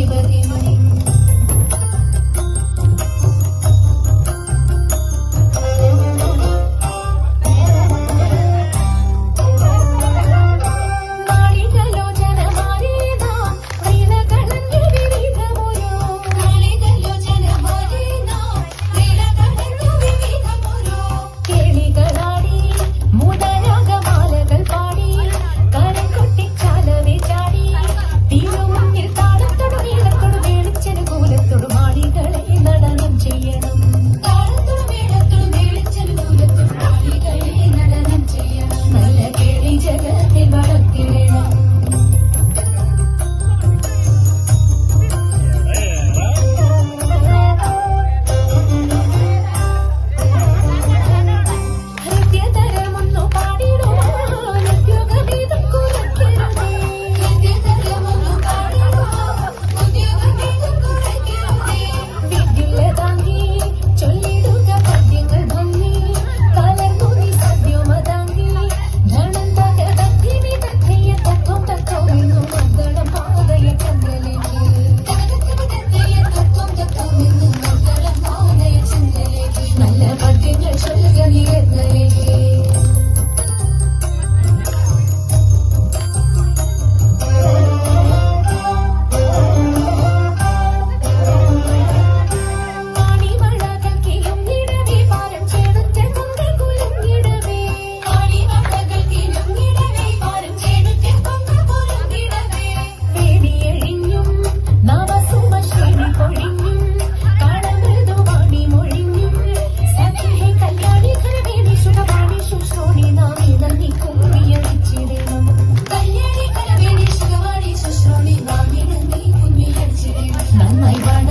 You.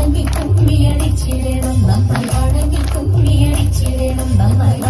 പാടമെങ്കിൽ കുമ്മിയടിച്ചിടണം നമ്മൾ പാടമെങ്കിൽ കുമ്മിയടിച്ചിടണം നമ്മൾ